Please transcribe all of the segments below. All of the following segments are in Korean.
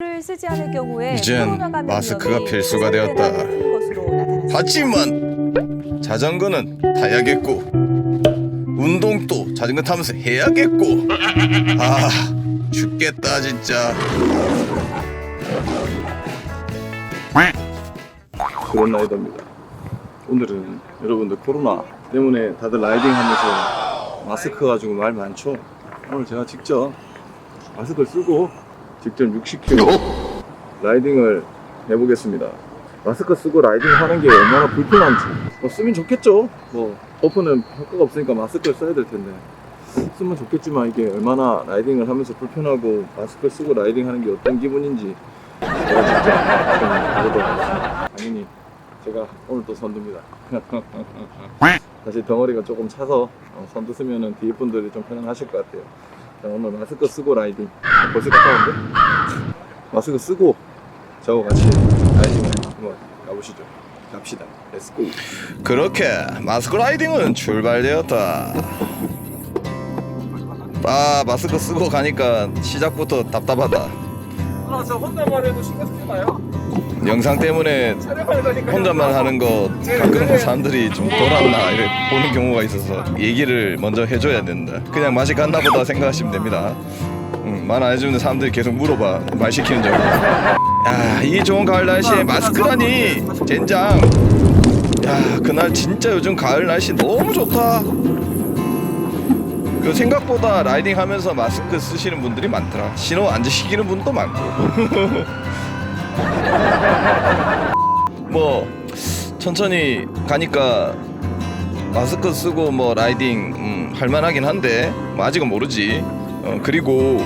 를 쓰지 않을 경우에 이젠 코로나 마스크가 필수가 되었다. 높은 것으로 나타났습니다. 하지만 자전거는 타야겠고 운동도 자전거 타면서 해야겠고 아 죽겠다 진짜 그런 라이더입니다. 오늘은 여러분들 코로나 때문에 다들 라이딩 하면서 마스크 가지고 말 많죠? 오늘 제가 직접 마스크를 쓰고 직접 60km 라이딩을 해보겠습니다. 마스크 쓰고 라이딩 하는 게 얼마나 불편한지 뭐 쓰면 좋겠죠? 뭐 오픈은 효과가 없으니까 마스크를 써야 될 텐데 쓰면 좋겠지만 이게 얼마나 라이딩을 하면서 불편하고 마스크 쓰고 라이딩 하는 게 어떤 기분인지 제가 좀 하겠습니다. 당연히 제가 오늘 또 선두입니다. 사실 덩어리가 조금 차서 어, 선두 쓰면은 뒤에 분들이 좀 편안하실 것 같아요. 자, 오늘 마스크 쓰고 라이딩 벌써 가까운데? 마스크 쓰고 저하고 같이 라이딩을 한번 가보시죠. 갑시다. 렛츠고. 그렇게 마스크 라이딩은 출발되었다 아 마스크 쓰고 가니까 시작부터 답답하다 아, 저 혼자만 해도 신경 쓰지 마요. 영상 때문에 촬영할 거니까. 혼자만 하는 거 가끔 사람들이 좀 돌았나 이렇게 보는 경우가 있어서 얘기를 먼저 해줘야 된다. 그냥 맛이 갔나 보다 생각하시면 됩니다. 음, 말안 해주는 사람들이 계속 물어봐 말 시키는 적이. 야이 좋은 가을 날씨에 마스크라니 젠장. 야 그날 진짜 요즘 가을 날씨 너무 좋다. 그 생각보다 라이딩 하면서 마스크 쓰시는 분들이 많더라. 신호 안 지시키는 분도 많고. 뭐 천천히 가니까 마스크 쓰고 뭐 라이딩 음, 할만하긴 한데 뭐 아직은 모르지. 어, 그리고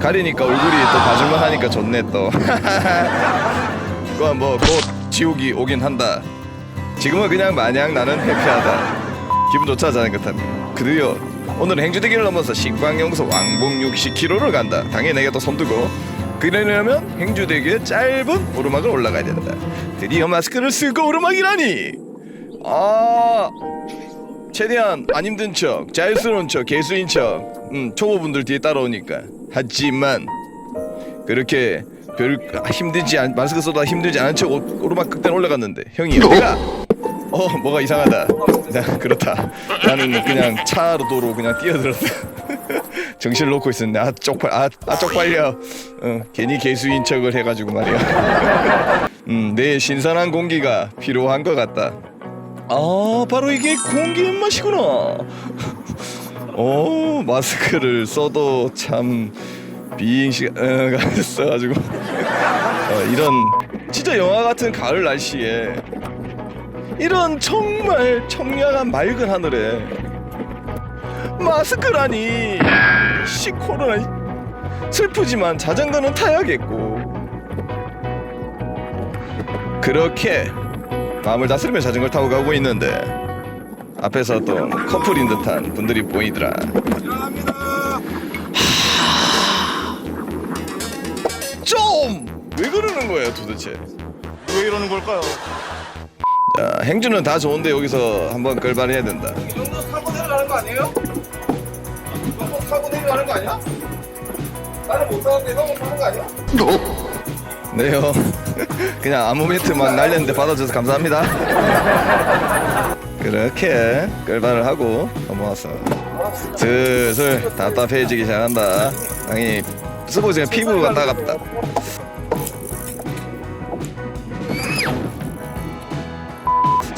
가리니까 얼굴이 또 봐줄만 하니까 좋네 또. 그건 뭐곧 지옥이 오긴 한다. 지금은 그냥 마냥 나는 해피하다. 기분 좋자 자전거 타면. 그리고 오늘 행주대교를 넘어서 식광용서 왕복 60km를 간다. 당연히 내가 또 손두고 그러려면 행주대교의 짧은 오르막을 올라가야 된다. 드디어 마스크를 쓰고 오르막이라니. 아 최대한 안 힘든 척, 자유스러운 척, 개수인 척, 음, 초보분들 뒤에 따라오니까. 하지만 그렇게 별 힘들지 않 마스크 써도 힘들지 않은 척 오- 오르막 극단 올라갔는데 형이 내가 어 뭐가 이상하다. 나 그렇다. 나는 그냥 차로도로 그냥 뛰어들었다. 정신을 놓고 있었는데 아 쪽팔 아, 아 쪽팔려. 어, 괜히 개수인 척을 해가지고 말이야. 음, 내 신선한 공기가 필요한 것 같다. 아 바로 이게 공기의 맛이구나. 어 마스크를 써도 참 비행 시간가 써가지고 어, 이런 진짜 영화 같은 가을 날씨에 이런 정말 청량한 맑은 하늘에 마스크라니. 시 코로나 슬프지만 자전거는 타야겠고. 그렇게 마음을 다스리며 자전거를 타고 가고 있는데 앞에서 또 커플인 듯한 분들이 보이더라. 좀! 왜 그러는 거예요 도대체? 왜 이러는 걸까요? 자 행주는 다 좋은데 여기서 한번 끌발해야 된다. 이 정도 타고 내려가는 거 아니에요? 이 정도 타고 내려가는 거 아니야? 나는 못 타는데 형은 타는 거 아니야? 네요 그냥 아무 멘트 막 날렸는데 받아줘서 감사합니다. 그렇게 끌발을 하고 넘어왔어. 슬슬 답답해지기 시작한다. 당연히 쓰고 있으면 피부가 따갑다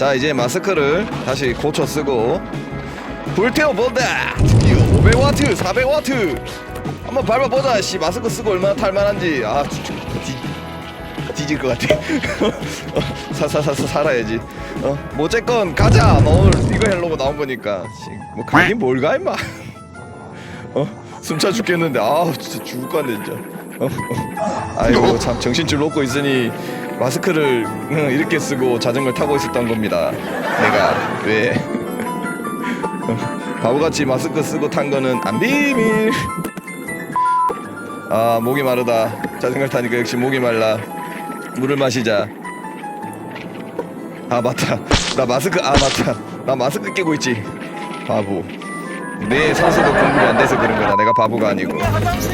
자 이제 마스크를 다시 고쳐 쓰고 불태워 본다. 드디어 500와트 400와트. 한번 밟아보자. 씨 마스크 쓰고 얼마나 탈만한지. 아 뒤, 뒤질 것 같아. 어, 사사사사 살아야지. 어 뭐쨌건 가자. 너 오늘 이거 하려고 나온 거니까. 씨, 뭐 가긴 뭘 가 임마. 어 숨차 죽겠는데. 아 진짜 죽을 것 같네 진짜. 어, 어. 아이고 참 정신줄 놓고 있으니 마스크를 응, 이렇게 쓰고 자전거를 타고 있었던 겁니다. 내가. 왜? 어, 바보같이 마스크 쓰고 탄 거는 안 비밀. 아 목이 마르다. 자전거 타니까 역시 목이 말라. 물을 마시자. 아 맞다. 나 마스크 아 맞다. 나 마스크 끼고 있지. 바보. 내 선수도 공부가 안 돼서 그런 거다. 내가 바보가 아니고. 화장실!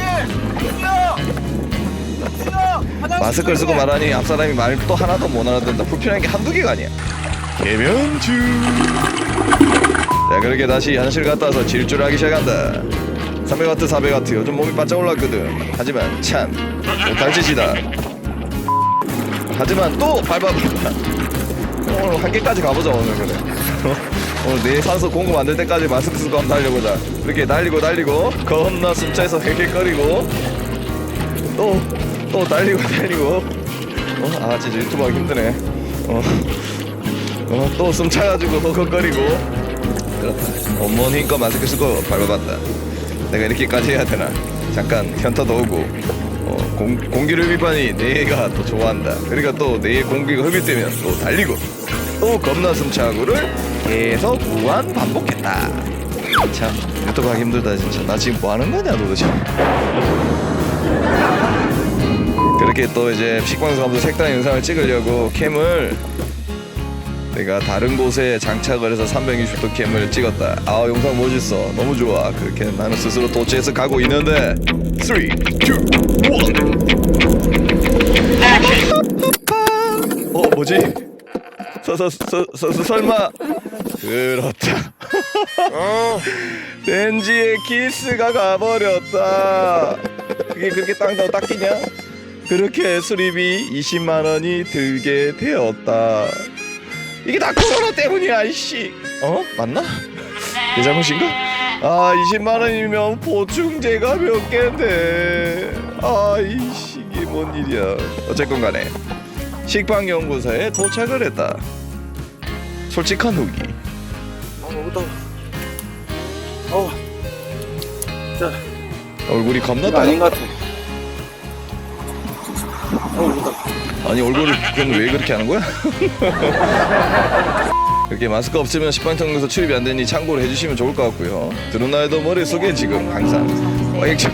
마스크를 쓰고 말하니 앞 사람이 말 또 하나도 못 알아듣는다. 불편한 게 한두 개가 아니야. 개면주. 자 그렇게 다시 현실 갔다 와서 질주를 하기 시작한다. 300와트 400와트 요즘 몸이 바짝 올랐거든. 하지만 참 못할 짓이다. 하지만 또 밟아봤다. 오늘 한 개까지 가보자 오늘 그래. 오늘 내 산소 공급 만들 때까지 마스크 쓰고 한번 달려보자. 이렇게 달리고 달리고 겁나 숨차에서 헥헥거리고 또 또 달리고 달리고. 어? 아 진짜 유튜브 하기 힘드네. 어, 어, 또 숨 차가지고 허걱거리고. 그렇다. 온몸 힘껏 마스크 쓰고 밟아봤다. 내가 이렇게까지 해야 되나? 잠깐 현타도 오고. 어, 공, 공기를 흡입하니 뇌가 또 좋아한다. 그러니까 또 뇌의 공기가 흡입되면 또 달리고. 또 겁나 숨 차고를 계속 무한 반복했다. 참 유튜브 하기 힘들다 진짜. 나 지금 뭐 하는 거냐 도대체 그렇게 또 이제 가면서 색다른 영상을 찍으려고 캠을 내가 다른 곳에 장착을 해서 360도 캠을 찍었다. 아 영상 멋있어. 너무 좋아. 그렇게 나는 스스로 도취해서 가고 있는데 3, 2, 1 어 뭐지? 서 서 서서 설마 그렇다. 어, 렌지의 키스가 가버렸다. 그게 그렇게 땅다고 닦이냐? 그렇게 수리비 20만 원이 들게 되었다. 이게 다 코로나 때문이야, 이씨. 어? 맞나? 내 잘못인가? 아, 20만 원이면 보충제가 몇 개인데. 아, 이씨, 이게 뭔 일이야. 어쨌건 간에 식빵연구소에 도착을 했다. 솔직한 후기. 아 너무 더워 어 자, 얼굴이 겁나 이거 아닌 따것 같아 아니 얼굴을 그럼 왜 그렇게 하는 거야? 이렇게 마스크 없으면 식빵통에서 출입이 안 되니 참고를 해주시면 좋을 것 같고요. 드루나이도 머릿속에 지금 항상 어액션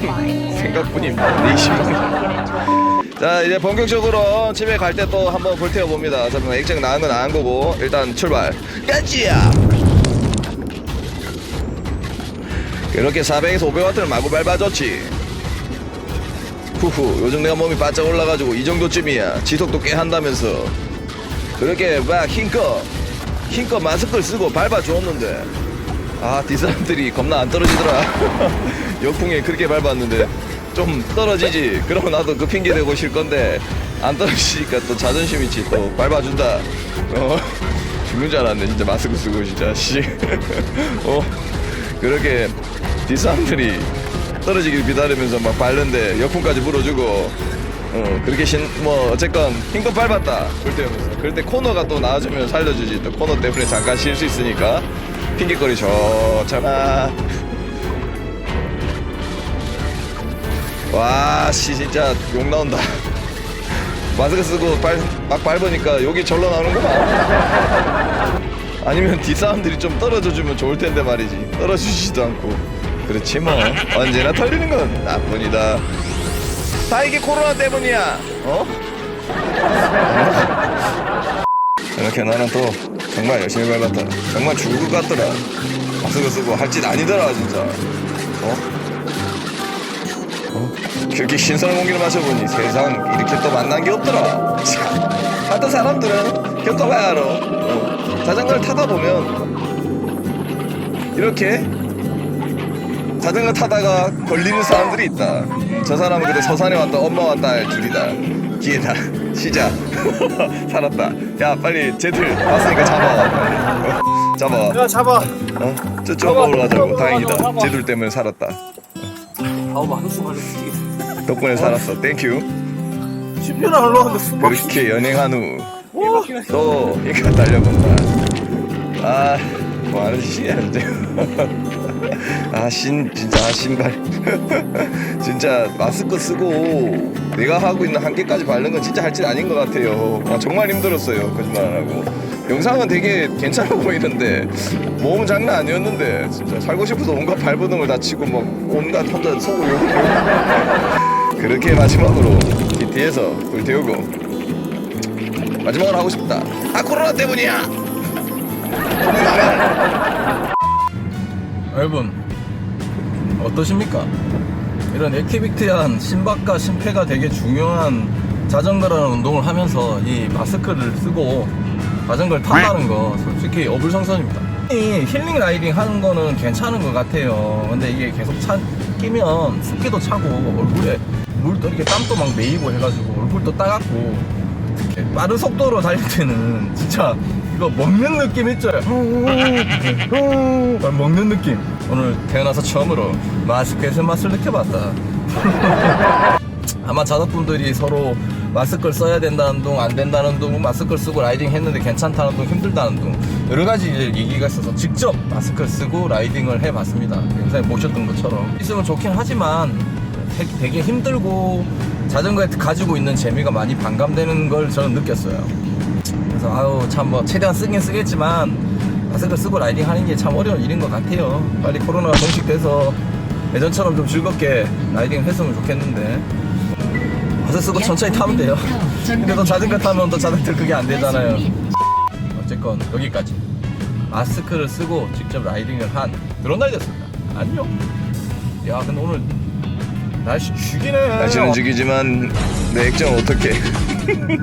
생각뿐입니다. 네 식빵. 자 이제 본격적으로 집에 갈 때 또 한번 불태워 봅니다. 잠깐 액정 나은 건 나은 거고 일단 출발. 까지야. 그렇게 400에서 500와트를 마구 밟아줬지. 후후 요즘 내가 몸이 바짝 올라가지고 이 정도쯤이야. 지속도 꽤 한다면서. 그렇게 막 힘껏 힘껏 마스크를 쓰고 밟아주었는데. 아 뒷사람들이 겁나 안 떨어지더라. 역풍에 그렇게 밟았는데. 좀 떨어지지. 그러면 나도 그 핑계 대고 쉴 건데 안 떨어지니까 또 자존심 있지 또 밟아준다. 어 죽는 줄 알았네 진짜 마스크 쓰고 진짜 씨 어 그렇게 뒷사람들이 떨어지길 기다리면서 막 밟는데 역풍까지 불어주고 어 그렇게 신 뭐 어쨌건 힘껏 밟았다. 불태우면서 그럴 때 코너가 또 나와주면 살려주지. 또 코너 때문에 잠깐 쉴 수 있으니까 핑계거리 좋잖아. 와씨 진짜 욕 나온다. 마스크 쓰고 발, 막 밟으니까 욕이 절로 나오는구만. 아니면 뒷사람들이 좀 떨어져주면 좋을 텐데 말이지. 떨어지지도 않고 그렇지 뭐 언제나 털리는 건 나뿐이다 다 이게 코로나 때문이야 어? 이렇게 나는 또 정말 열심히 밟았다 정말 죽을 것 같더라 마스크 쓰고 할 짓 아니더라 진짜 어? 어? 그렇게 신선한 공기를 마셔보니 세상 이렇게 또 만난 게 없더라 참 하던 사람들은 겪어봐야 알아 어. 자전거를 타다 보면 이렇게 자전거 타다가 걸리는 사람들이 있다. 저 사람은 그때 서산에 왔던 엄마와 딸 둘이다. 기회다. 시작. 살았다. 야 빨리 쟤들 왔으니까 잡아. 빨리. 어, 잡아. 야 잡아 어? 저쪽 먹으러 가자고. 다행이다. 쟤들 때문에 살았다. 아우 마누스 마누스 덕분에 살았어. 땡큐. 10년을 흘러갔는데 숨 막히지 그렇게 연행한 후또 이거 달려본다. 아, 뭐 하는 짓이야, 진짜. 아, 신, 진짜, 아, 신발. 진짜, 마스크 쓰고, 내가 하고 있는 한계까지 바르는 건 진짜 할 짓 아닌 것 같아요. 아, 정말 힘들었어요. 거짓말 안 하고. 영상은 되게 괜찮아 보이는데, 몸은 장난 아니었는데, 진짜, 살고 싶어서 온갖 발버둥을 다치고, 막, 온갖 혼자 속을 해요. 그렇게 마지막으로, 뒤- 뒤에서 불 태우고, 마지막으로 하고 싶다. 아 코로나 때문이야. 여러분 어떠십니까? 이런 액티비티한 심박과 심폐가 되게 중요한 자전거라는 운동을 하면서 이 마스크를 쓰고 자전거를 탄다는 거 솔직히 어불성설입니다. 이 힐링 라이딩 하는 거는 괜찮은 것 같아요. 근데 이게 계속 차, 끼면 습기도 차고 얼굴에 물도 이렇게 땀도 막 메이고 해가지고 얼굴도 따갑고 빠른 속도로 달릴 때는 진짜 이거 먹는 느낌 있죠? 먹는 느낌. 오늘 태어나서 처음으로 마스크에서 맛을 느껴봤다. 아마 자덕분들이 서로 마스크를 써야 된다는 둥, 안 된다는 둥, 마스크를 쓰고 라이딩 했는데 괜찮다는 둥, 힘들다는 둥 여러 가지 얘기가 있어서 직접 마스크를 쓰고 라이딩을 해봤습니다. 영상에 보셨던 것처럼 있으면 좋긴 하지만 되- 되게 힘들고 자전거에 가지고 있는 재미가 많이 반감되는 걸 저는 느꼈어요. 그래서 아유 참뭐 최대한 쓰긴 쓰겠지만 마스크 쓰고 라이딩 하는 게 참 어려운 일인 것 같아요. 빨리 코로나가 종식돼서 예전처럼 좀 즐겁게 라이딩 했으면 좋겠는데 마스크 쓰고 천천히 타면 돼요. 근데 또 자전거 타면 또 자전거 그게 안 되잖아요. 어쨌건 여기까지 마스크를 쓰고 직접 라이딩을 한 그런 날이었습니다. 안녕. 야 근데 오늘 날씨 죽이네. 날씨는 죽이지만 내 액정 어떻게?